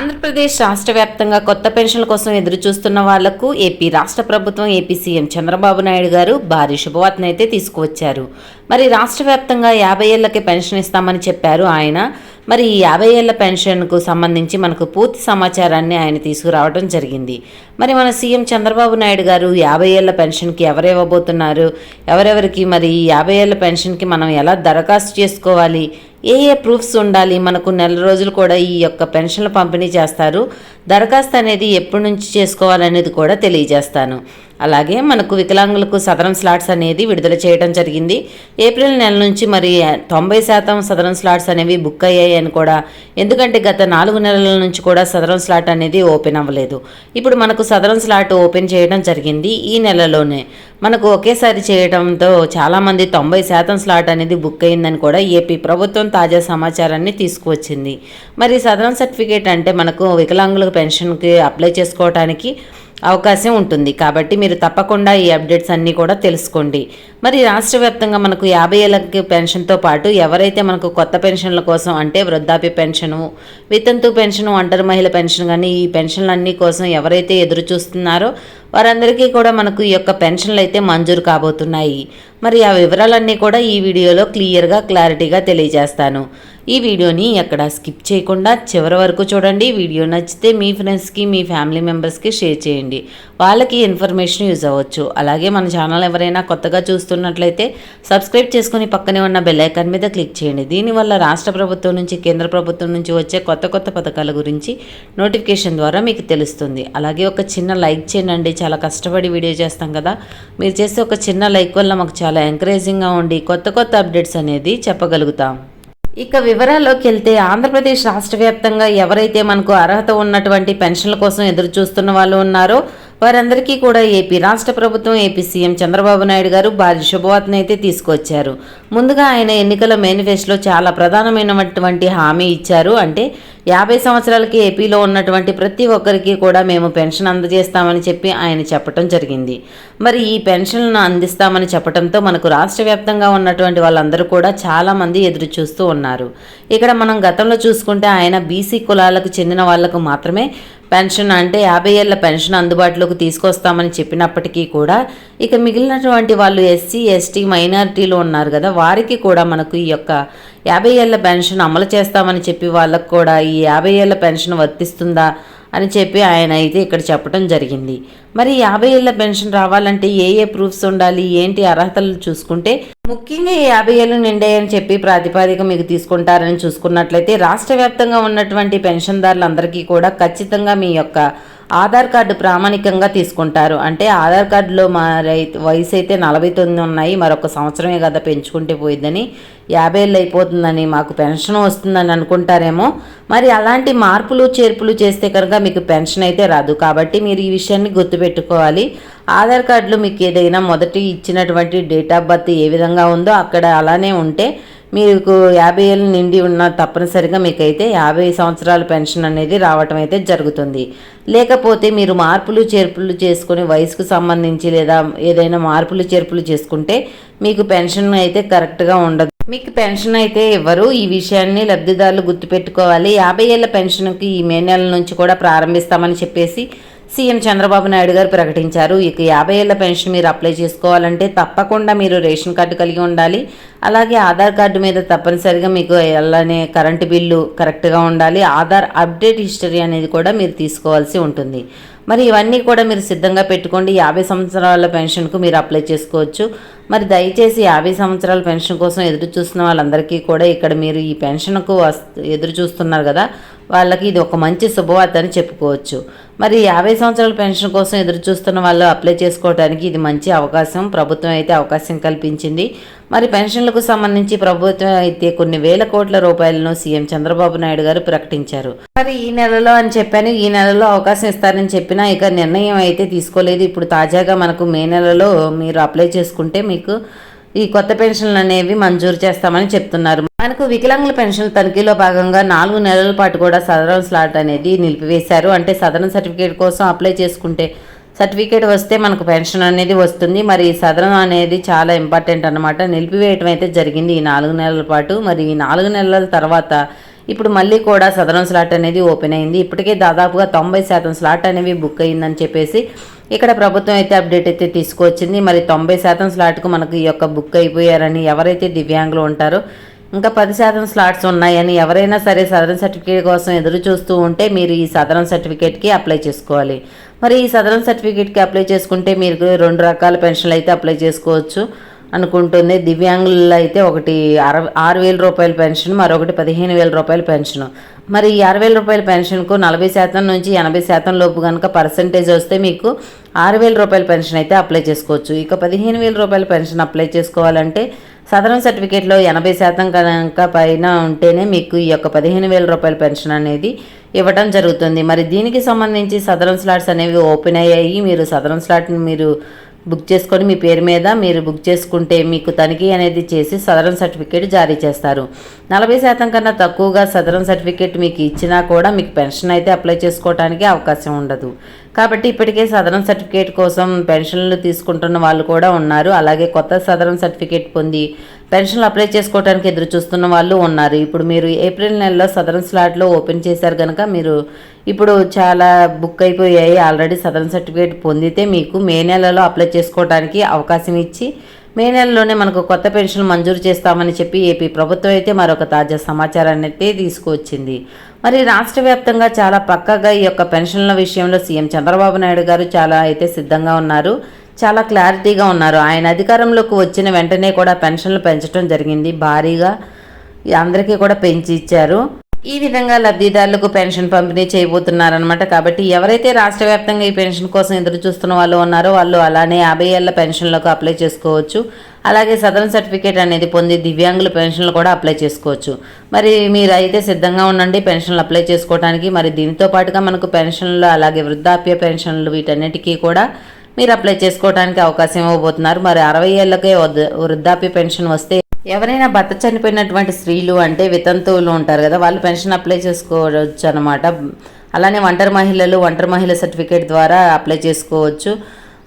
ఆంధ్రప్రదేశ్ రాష్ట్ర వ్యాప్తంగా కొత్త పెన్షన్ల కోసం ఎదురు చూస్తున్న వాళ్ళకు ఏపీ రాష్ట్ర ప్రభుత్వం ఏపీ సీఎం చంద్రబాబు నాయుడు గారు భారీ శుభవార్తను అయితే తీసుకువచ్చారు. మరి రాష్ట్ర వ్యాప్తంగా యాభై ఏళ్ళకే పెన్షన్ ఇస్తామని చెప్పారు ఆయన. మరి ఈ యాభై ఏళ్ళ పెన్షన్కు సంబంధించి మనకు పూర్తి సమాచారాన్ని ఆయన తీసుకురావడం జరిగింది. మరి మన సీఎం చంద్రబాబు నాయుడు గారు యాభై ఏళ్ళ పెన్షన్కి ఎవరు ఇవ్వబోతున్నారు ఎవరెవరికి మరి ఈ యాభై ఏళ్ళ పెన్షన్కి మనం ఎలా దరఖాస్తు చేసుకోవాలి? ఏ ఏ ప్రూఫ్స్ ఉండాలి? మనకు నెల రోజులు కూడా ఈ యొక్క పెన్షన్లు పంపిణీ చేస్తారు. దరఖాస్తు అనేది ఎప్పటి నుంచి చేసుకోవాలనేది కూడా తెలియజేస్తాను. అలాగే మనకు వికలాంగులకు సదరం స్లాట్స్ అనేది విడుదల చేయడం జరిగింది. ఏప్రిల్ నెల నుంచి మరి తొంభై శాతం సదరం స్లాట్స్ అనేవి బుక్ అయ్యాయి అని కూడా ఎందుకంటే గత నాలుగు నెలల నుంచి కూడా సదరం స్లాట్ అనేది ఓపెన్ అవ్వలేదు. ఇప్పుడు మనకు సదరం స్లాట్ ఓపెన్ చేయడం జరిగింది ఈ నెలలోనే. మనకు ఒకేసారి చేయడంతో చాలామంది తొంభై శాతం స్లాట్ అనేది బుక్ అయిందని కూడా ఏపీ ప్రభుత్వం తాజా సమాచారాన్ని తీసుకువచ్చింది. మరి సదరం సర్టిఫికేట్ అంటే మనకు వికలాంగులకు పెన్షన్కి అప్లై చేసుకోవడానికి అవకాశం ఉంటుంది. కాబట్టి మీరు తప్పకుండా ఈ అప్డేట్స్ అన్నీ కూడా తెలుసుకోండి. మరి రాష్ట్ర వ్యాప్తంగా మనకు యాభై ఏళ్ళకి పెన్షన్తో పాటు ఎవరైతే మనకు కొత్త పెన్షన్ల కోసం అంటే వృద్ధాప్య పెన్షను వితంతు పెన్షను అంటర్ మహిళ పెన్షన్ కానీ ఈ పెన్షన్లన్నీ కోసం ఎవరైతే ఎదురు చూస్తున్నారో వారందరికీ కూడా మనకు ఈ యొక్క పెన్షన్లు అయితే మంజూరు కాబోతున్నాయి. మరి ఆ వివరాలన్నీ కూడా ఈ వీడియోలో క్లియర్గా క్లారిటీగా తెలియజేస్తాను. ఈ వీడియోని ఎక్కడ స్కిప్ చేయకుండా చివరి వరకు చూడండి. వీడియో నచ్చితే మీ ఫ్రెండ్స్కి మీ ఫ్యామిలీ మెంబర్స్కి షేర్ చేయండి. వాళ్ళకి ఇన్ఫర్మేషన్ యూజ్ అవ్వచ్చు. అలాగే మన ఛానల్ ఎవరైనా కొత్తగా చూస్తున్నట్లయితే సబ్స్క్రైబ్ చేసుకుని పక్కనే ఉన్న బెల్లైకాన్ మీద క్లిక్ చేయండి. దీనివల్ల రాష్ట్ర ప్రభుత్వం నుంచి కేంద్ర ప్రభుత్వం నుంచి వచ్చే కొత్త కొత్త పథకాల గురించి నోటిఫికేషన్ ద్వారా మీకు తెలుస్తుంది. అలాగే ఒక చిన్న లైక్ చేయండి. చాలా కష్టపడి వీడియో చేస్తాం కదా. మీరు చేసే ఒక చిన్న లైక్ వల్ల మాకు చాలా ఎంకరేజింగ్గా ఉండి కొత్త కొత్త అప్డేట్స్ అనేది చెప్పగలుగుతాం. ఇక వివరాల్లోకి వెళ్తే ఆంధ్రప్రదేశ్ రాష్ట్ర వ్యాప్తంగా ఎవరైతే మనకు అర్హత ఉన్నటువంటి పెన్షన్ల కోసం ఎదురు చూస్తున్న వాళ్ళు ఉన్నారో వారందరికీ కూడా ఏపీ రాష్ట్ర ప్రభుత్వం ఏపీ సీఎం చంద్రబాబు నాయుడు గారు భారీ శుభవార్తను అయితే తీసుకొచ్చారు ముందుగా ఆయన ఎన్నికల మేనిఫెస్టోలో చాలా ప్రధానమైనటువంటి హామీ ఇచ్చారు. అంటే యాభై సంవత్సరాలకి ఏపీలో ఉన్నటువంటి ప్రతి ఒక్కరికి కూడా మేము పెన్షన్ అందజేస్తామని చెప్పి ఆయన చెప్పడం జరిగింది. మరి ఈ పెన్షన్లను అందిస్తామని చెప్పడంతో మనకు రాష్ట్ర వ్యాప్తంగా ఉన్నటువంటి వాళ్ళందరూ కూడా చాలామంది ఎదురు చూస్తూ ఉన్నారు. ఇక్కడ మనం గతంలో చూసుకుంటే ఆయన బీసీ కులాలకు చెందిన వాళ్ళకు మాత్రమే పెన్షన్ అంటే యాభై ఏళ్ళ పెన్షన్ అందుబాటులోకి తీసుకొస్తామని చెప్పినప్పటికీ కూడా ఇక మిగిలినటువంటి వాళ్ళు ఎస్సీ ఎస్టీ మైనారిటీలు ఉన్నారు కదా వారికి కూడా మనకు ఈ యొక్క యాభై ఏళ్ళ పెన్షన్ అమలు చేస్తామని చెప్పి వాళ్ళకు కూడా ఈ యాభై ఏళ్ళ పెన్షన్ వర్తిస్తుందా అని చెప్పి ఆయన అయితే ఇక్కడ చెప్పడం జరిగింది. మరి యాభై ఏళ్ళ పెన్షన్ రావాలంటే ఏ ఏ ప్రూఫ్స్ ఉండాలి? ఏంటి అర్హతలు చూసుకుంటే ముఖ్యంగా ఈ యాభై ఏళ్ళు నిండాయని చెప్పి ప్రాతిపాదిక మీకు తీసుకుంటారని చూసుకున్నట్లయితే రాష్ట్ర వ్యాప్తంగా ఉన్నటువంటి పెన్షన్దారులందరికీ కూడా ఖచ్చితంగా మీ యొక్క ఆధార్ కార్డు ప్రామాణికంగా తీసుకుంటారు. అంటే ఆధార్ కార్డులో మా వయసు అయితే నలభై తొమ్మిది ఉన్నాయి. మరొక సంవత్సరమే కదా పెంచుకుంటే పోయిద్దని. యాభై ఏళ్ళు అయిపోతుందని మాకు పెన్షన్ వస్తుందని అనుకుంటారేమో. మరి అలాంటి మార్పులు చేర్పులు చేస్తే కనుక మీకు పెన్షన్ అయితే రాదు. కాబట్టి మీరు ఈ విషయాన్ని గుర్తుపెట్టుకోవాలి. ఆధార్ కార్డులో మీకు ఏదైనా మొదటి ఇచ్చినటువంటి డేట్ ఆఫ్ బర్త్ ఏ విధంగా ఉందో అక్కడ అలానే ఉంటే మీకు యాభై ఏళ్ళు నిండి ఉన్న తప్పనిసరిగా మీకైతే యాభై సంవత్సరాల పెన్షన్ అనేది రావటం అయితే జరుగుతుంది. లేకపోతే మీరు మార్పులు చేర్పులు చేసుకుని వయసుకు సంబంధించి లేదా ఏదైనా మార్పులు చేర్పులు చేసుకుంటే మీకు పెన్షన్ అయితే కరెక్ట్గా ఉండదు. మీకు పెన్షన్ అయితే ఇవ్వరు ఈ విషయాన్ని లబ్ధిదారులు గుర్తుపెట్టుకోవాలి. యాభై ఏళ్ళ పెన్షన్కి ఈ మే నెల నుంచి కూడా ప్రారంభిస్తామని చెప్పేసి సీఎం చంద్రబాబు నాయుడు గారు ప్రకటించారు. ఇక యాభై ఏళ్ళ పెన్షన్ మీరు అప్లై చేసుకోవాలంటే తప్పకుండా మీరు రేషన్ కార్డు కలిగి ఉండాలి. అలాగే ఆధార్ కార్డు మీద తప్పనిసరిగా మీకు అలానే కరెంటు బిల్లు కరెక్ట్గా ఉండాలి. ఆధార్ అప్డేట్ హిస్టరీ అనేది కూడా మీరు తీసుకోవాల్సి ఉంటుంది. మరి ఇవన్నీ కూడా మీరు సిద్ధంగా పెట్టుకోండి. యాభై సంవత్సరాల పెన్షన్కు మీరు అప్లై చేసుకోవచ్చు. మరి దయచేసి యాభై సంవత్సరాల పెన్షన్ కోసం ఎదురు చూస్తున్న వాళ్ళందరికీ కూడా ఇక్కడ మీరు ఈ పెన్షన్కు ఎదురు చూస్తున్నారు కదా వాళ్ళకి ఇది ఒక మంచి శుభవార్త అని చెప్పుకోవచ్చు. మరి యాభై సంవత్సరాల పెన్షన్ కోసం ఎదురు చూస్తున్న వాళ్ళు అప్లై చేసుకోవడానికి ఇది మంచి అవకాశం. ప్రభుత్వం అయితే అవకాశం కల్పించింది. మరి పెన్షన్లకు సంబంధించి ప్రభుత్వం అయితే కొన్ని వేల కోట్ల రూపాయలను సీఎం చంద్రబాబు నాయుడు గారు ప్రకటించారు. మరి ఈ నెలలో అని చెప్పాను ఈ నెలలో అవకాశం ఇస్తారని చెప్పినా ఇక నిర్ణయం అయితే తీసుకోలేదు. ఇప్పుడు తాజాగా మనకు మే నెలలో మీరు అప్లై చేసుకుంటే మీకు ఈ కొత్త పెన్షన్లు అనేవి మంజూరు చేస్తామని చెప్తున్నారు. మనకు వికలాంగుల పెన్షన్ తనిఖీలో భాగంగా నాలుగు నెలల పాటు కూడా సదరన్ స్లాట్ అనేది నిలిపివేశారు. అంటే సదరన్ సర్టిఫికేట్ కోసం అప్లై చేసుకుంటే సర్టిఫికేట్ వస్తే మనకు పెన్షన్ అనేది వస్తుంది. మరి సదరం సదనం అనేది చాలా ఇంపార్టెంట్ అనమాట నిలిపివేయటం అయితే జరిగింది ఈ నాలుగు నెలల పాటు. మరి ఈ నాలుగు నెలల తర్వాత ఇప్పుడు మళ్ళీ కూడా సదరం స్లాట్ అనేది ఓపెన్ అయింది. ఇప్పటికే దాదాపుగా తొంభై శాతం స్లాట్ అనేవి బుక్ అయ్యిందని చెప్పేసి ఇక్కడ ప్రభుత్వం అయితే అప్డేట్ అయితే తీసుకొచ్చింది మరి తొంభై శాతం స్లాట్కు మనకు ఈ యొక్క బుక్ అయిపోయారని ఎవరైతే దివ్యాంగులు ఉంటారో ఇంకా పది శాతం స్లాట్స్ ఉన్నాయని ఎవరైనా సరే సదరన్ సర్టిఫికేట్ కోసం ఎదురు చూస్తూ ఉంటే మీరు ఈ సదరన్ సర్టిఫికేట్కి అప్లై చేసుకోవాలి. మరి ఈ సదరన్ సర్టిఫికేట్కి అప్లై చేసుకుంటే మీరు రెండు రకాల పెన్షన్లు అయితే అప్లై చేసుకోవచ్చు అనుకుంటుంది. దివ్యాంగులలో అయితే ఒకటి ఆరు వేల రూపాయల పెన్షన్ మరొకటి పదిహేను వేల రూపాయల పెన్షన్. మరి ఈ ఆరు వేల రూపాయల పెన్షన్కు నలభై శాతం నుంచి ఎనభై శాతం లోపు కనుక పర్సంటేజ్ వస్తే మీకు ఆరు వేల రూపాయల పెన్షన్ అయితే అప్లై చేసుకోవచ్చు. ఇక పదిహేను వేల రూపాయల పెన్షన్ అప్లై చేసుకోవాలంటే సదరన్ సర్టిఫికేట్లో ఎనభై శాతం కనుక పైన ఉంటేనే మీకు ఈ యొక్క పదిహేను వేల రూపాయల పెన్షన్ అనేది ఇవ్వడం జరుగుతుంది. మరి దీనికి సంబంధించి సదరన్ స్లాట్స్ అనేవి ఓపెన్ అయ్యాయి. మీరు సదరన్ స్లాట్ని మీరు బుక్ చేసుకొని మీ పేరు మీద మీరు బుక్ చేసుకుంటే మీకు తనిఖీ అనేది చేసి సదరన్ సర్టిఫికేట్ జారీ చేస్తారు. నలభై శాతం కన్నా తక్కువగా సదరన్ సర్టిఫికేట్ మీకు ఇచ్చినా కూడా మీకు పెన్షన్ అయితే అప్లై చేసుకోవడానికి అవకాశం ఉండదు. కాబట్టి ఇప్పటికే సదరన్ సర్టిఫికేట్ కోసం పెన్షన్లు తీసుకుంటున్న వాళ్ళు కూడా ఉన్నారు. అలాగే కొత్త సదరన్ సర్టిఫికేట్ పొంది పెన్షన్లు అప్లై చేసుకోవడానికి ఎదురు చూస్తున్న వాళ్ళు ఉన్నారు. ఇప్పుడు మీరు ఏప్రిల్ నెలలో సదరన్ స్లాట్లో ఓపెన్ చేశారు కనుక మీరు ఇప్పుడు చాలా బుక్ అయిపోయాయి. ఆల్రెడీ సదరన్ సర్టిఫికేట్ పొందితే మీకు మే నెలలో అప్లై చేసుకోవడానికి అవకాశం ఇచ్చి మే నెలలోనే మనకు కొత్త పెన్షన్ మంజూరు చేస్తామని చెప్పి ఏపీ ప్రభుత్వం అయితే మరొక తాజా సమాచారాన్ని అయితే తీసుకువచ్చింది. మరి రాష్ట్ర వ్యాప్తంగా చాలా పక్కగా ఈ యొక్క పెన్షన్ల విషయంలో సీఎం చంద్రబాబు నాయుడు గారు చాలా అయితే సిద్ధంగా ఉన్నారు. చాలా క్లారిటీగా ఉన్నారు. ఆయన అధికారంలోకి వచ్చిన వెంటనే కూడా పెన్షన్లు పెంచడం జరిగింది. భారీగా అందరికీ కూడా పెంచి ఇచ్చారు. ఈ విధంగా లబ్ధిదారులకు పెన్షన్ పంపిణీ చేయబోతున్నారనమాట కాబట్టి ఎవరైతే రాష్ట్ర వ్యాప్తంగా ఈ పెన్షన్ కోసం ఎదురు చూస్తున్న వాళ్ళు ఉన్నారో వాళ్ళు అలానే యాభై ఏళ్ళ పెన్షన్లకు అప్లై చేసుకోవచ్చు. అలాగే సదరన్ సర్టిఫికేట్ అనేది పొంది దివ్యాంగుల పెన్షన్లు కూడా అప్లై చేసుకోవచ్చు. మరి మీరు అయితే సిద్ధంగా ఉండండి పెన్షన్లు అప్లై చేసుకోవడానికి మరి దీనితో పాటుగా మనకు పెన్షన్లు అలాగే వృద్ధాప్య పెన్షన్లు వీటన్నిటికీ కూడా మీరు అప్లై చేసుకోవడానికి అవకాశం ఇవ్వబోతున్నారు. మరి అరవై ఏళ్ళకే వృద్ధాప్య పెన్షన్ వస్తే ఎవరైనా భర్త చనిపోయినటువంటి స్త్రీలు అంటే వితంతువులు ఉంటారు కదా వాళ్ళు పెన్షన్ అప్లై చేసుకోవచ్చు అనమాట అలానే ఒంటరి మహిళలు ఒంటరి మహిళ సర్టిఫికేట్ ద్వారా అప్లై చేసుకోవచ్చు.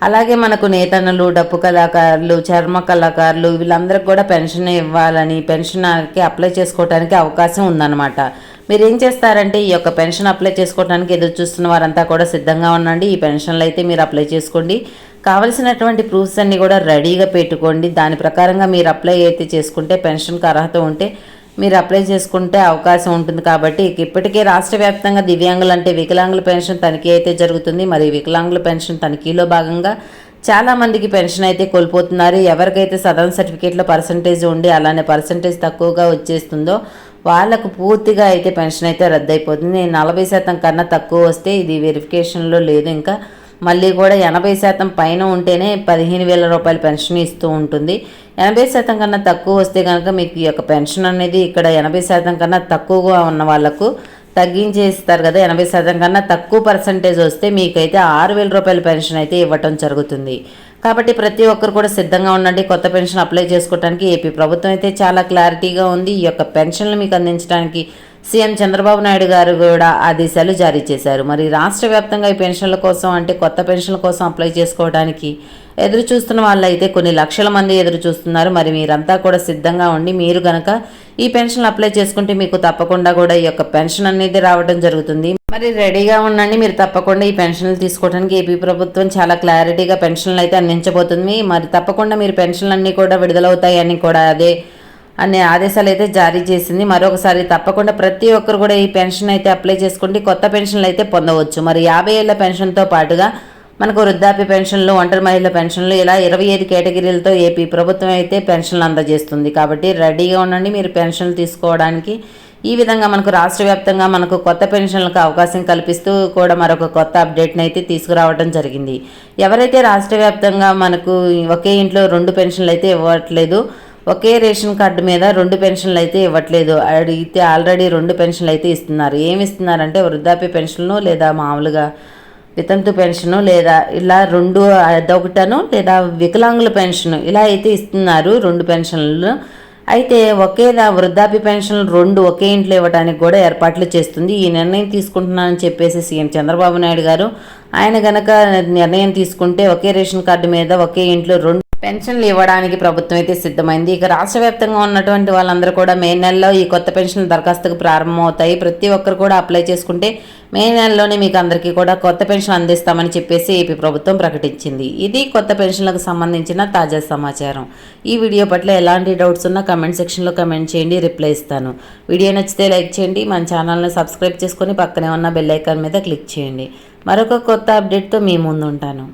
అలాగే మనకు నేతన్నలు డప్పు కళాకారులు చర్మ కళాకారులు వీళ్ళందరికీ కూడా పెన్షన్ ఇవ్వాలని పెన్షన్కి అప్లై చేసుకోవడానికి అవకాశం ఉందన్నమాట. మీరు ఏం చేస్తారంటే ఈ యొక్క పెన్షన్ అప్లై చేసుకోవడానికి ఎదురు చూస్తున్న వారంతా కూడా సిద్ధంగా ఉండండి. ఈ పెన్షన్లు అయితే మీరు అప్లై చేసుకోండి. కావలసినటువంటి ప్రూఫ్స్ అన్నీ కూడా రెడీగా పెట్టుకోండి. దాని ప్రకారంగా మీరు అప్లై అయితే చేసుకుంటే పెన్షన్కి అర్హత ఉంటే మీరు అప్లై చేసుకుంటే అవకాశం ఉంటుంది కాబట్టి ఇప్పటికే రాష్ట్ర వ్యాప్తంగా దివ్యాంగులు అంటే వికలాంగుల పెన్షన్ తనిఖీ అయితే జరుగుతుంది. మరి వికలాంగుల పెన్షన్ తనిఖీలో భాగంగా చాలామందికి పెన్షన్ అయితే కోల్పోతున్నారు. ఎవరికైతే సదరన్ సర్టిఫికేట్లో పర్సంటేజ్ ఉండి అలానే పర్సంటేజ్ తక్కువగా వచ్చేస్తుందో వాళ్ళకు పూర్తిగా అయితే పెన్షన్ అయితే రద్దయిపోతుంది. నలభై శాతం కన్నా తక్కువ వస్తే ఇది వెరిఫికేషన్లో లేదు. ఇంకా మళ్ళీ కూడా ఎనభై శాతం పైన ఉంటేనే పదిహేను వేల రూపాయల పెన్షన్ ఇస్తూ ఉంటుంది. ఎనభై శాతం కన్నా తక్కువ వస్తే కనుక మీకు ఈ యొక్క పెన్షన్ అనేది ఇక్కడ ఎనభై శాతం కన్నా తక్కువగా ఉన్న వాళ్ళకు తగ్గించేస్తారు కదా. ఎనభై శాతం కన్నా తక్కువ పర్సంటేజ్ వస్తే మీకైతే ఆరు వేల రూపాయల పెన్షన్ అయితే ఇవ్వటం జరుగుతుంది. కాబట్టి ప్రతి ఒక్కరు కూడా సిద్ధంగా ఉండండి. కొత్త పెన్షన్ అప్లై చేసుకోవడానికి ఏపీ ప్రభుత్వం అయితే చాలా క్లారిటీగా ఉంది. ఈ యొక్క పెన్షన్లు మీకు అందించడానికి సీఎం చంద్రబాబు నాయుడు గారు కూడా ఆదేశాలు జారీ చేశారు. మరి రాష్ట్ర వ్యాప్తంగా ఈ పెన్షన్ల కోసం అంటే కొత్త పెన్షన్ల కోసం అప్లై చేసుకోవడానికి ఎదురు చూస్తున్న వాళ్ళు అయితే కొన్ని లక్షల మంది ఎదురు చూస్తున్నారు. మరి మీరంతా కూడా సిద్ధంగా ఉండి మీరు గనక ఈ పెన్షన్ అప్లై చేసుకుంటే మీకు తప్పకుండా కూడా ఈ యొక్క పెన్షన్ అనేది రావడం జరుగుతుంది. మరి రెడీగా ఉండండి. మీరు తప్పకుండా ఈ పెన్షన్లు తీసుకోవడానికి ఏపీ ప్రభుత్వం చాలా క్లారిటీగా పెన్షన్లు అయితే అందించబోతుంది. మరి తప్పకుండా మీరు పెన్షన్లు అన్నీ కూడా విడుదలవుతాయని కూడా అదే అనే ఆదేశాలు అయితే జారీ చేసింది. మరొకసారి తప్పకుండా ప్రతి ఒక్కరు కూడా ఈ పెన్షన్ అయితే అప్లై చేసుకోండి. కొత్త పెన్షన్లు అయితే పొందవచ్చు. మరి యాభై ఏళ్ళ పెన్షన్తో పాటుగా మనకు వృద్ధాప్య పెన్షన్లు ఒంటరి మహిళల పెన్షన్లు ఇలా ఇరవై ఐదు కేటగిరీలతో ఏపీ ప్రభుత్వం అయితే పెన్షన్లు అందజేస్తుంది. కాబట్టి రెడీగా ఉండండి. మీరు పెన్షన్లు తీసుకోవడానికి ఈ విధంగా మనకు రాష్ట్ర వ్యాప్తంగా మనకు కొత్త పెన్షన్లకు అవకాశం కల్పిస్తూ కూడా మరొక కొత్త అప్డేట్ని అయితే తీసుకురావడం జరిగింది. ఎవరైతే రాష్ట్ర వ్యాప్తంగా మనకు ఒకే ఇంట్లో రెండు పెన్షన్లు అయితే ఇవ్వట్లేదు ఒకే రేషన్ కార్డు మీద రెండు పెన్షన్లు అయితే ఇవ్వట్లేదు. అడిగితే ఆల్రెడీ రెండు పెన్షన్లు అయితే ఇస్తున్నారు. ఏమి ఇస్తున్నారంటే వృద్ధాప్య పెన్షన్ను లేదా మామూలుగా వితంతు పెన్షను లేదా ఇలా రెండు అదొకటను లేదా వికలాంగుల పెన్షన్ ఇలా అయితే ఇస్తున్నారు రెండు పెన్షన్లు. అయితే ఒకేలా వృద్ధాప్య పెన్షన్ రెండు ఒకే ఇంట్లో ఇవ్వడానికి కూడా ఏర్పాట్లు చేస్తుంది. ఈ నిర్ణయం తీసుకుంటున్నానని చెప్పేసి సీఎం చంద్రబాబు నాయుడు గారు. ఆయన గనక నిర్ణయం తీసుకుంటే ఒకే రేషన్ కార్డు మీద ఒకే ఇంట్లో రెండు పెన్షన్లు ఇవ్వడానికి ప్రభుత్వం అయితే సిద్ధమైంది. ఇక రాష్ట్ర వ్యాప్తంగా ఉన్నటువంటి వాళ్ళందరూ కూడా మే నెలలో ఈ కొత్త పెన్షన్ దరఖాస్తుకు ప్రారంభమవుతాయి. ప్రతి ఒక్కరు కూడా అప్లై చేసుకుంటే మే నెలలోనే మీకు అందరికీ కూడా కొత్త పెన్షన్ అందిస్తామని చెప్పేసి ఏపీ ప్రభుత్వం ప్రకటించింది. ఇది కొత్త పెన్షన్లకు సంబంధించిన తాజా సమాచారం. ఈ వీడియో పట్ల ఎలాంటి డౌట్స్ ఉన్నా కమెంట్ సెక్షన్లో కమెంట్ చేయండి రిప్లై ఇస్తాను. వీడియో నచ్చితే లైక్ చేయండి మన ఛానల్ని సబ్స్క్రైబ్ చేసుకొని పక్కనే ఉన్న బెల్ ఐకాన్ మీద క్లిక్ చేయండి. మరొక కొత్త అప్డేట్తో మీ ముందు ఉంటాను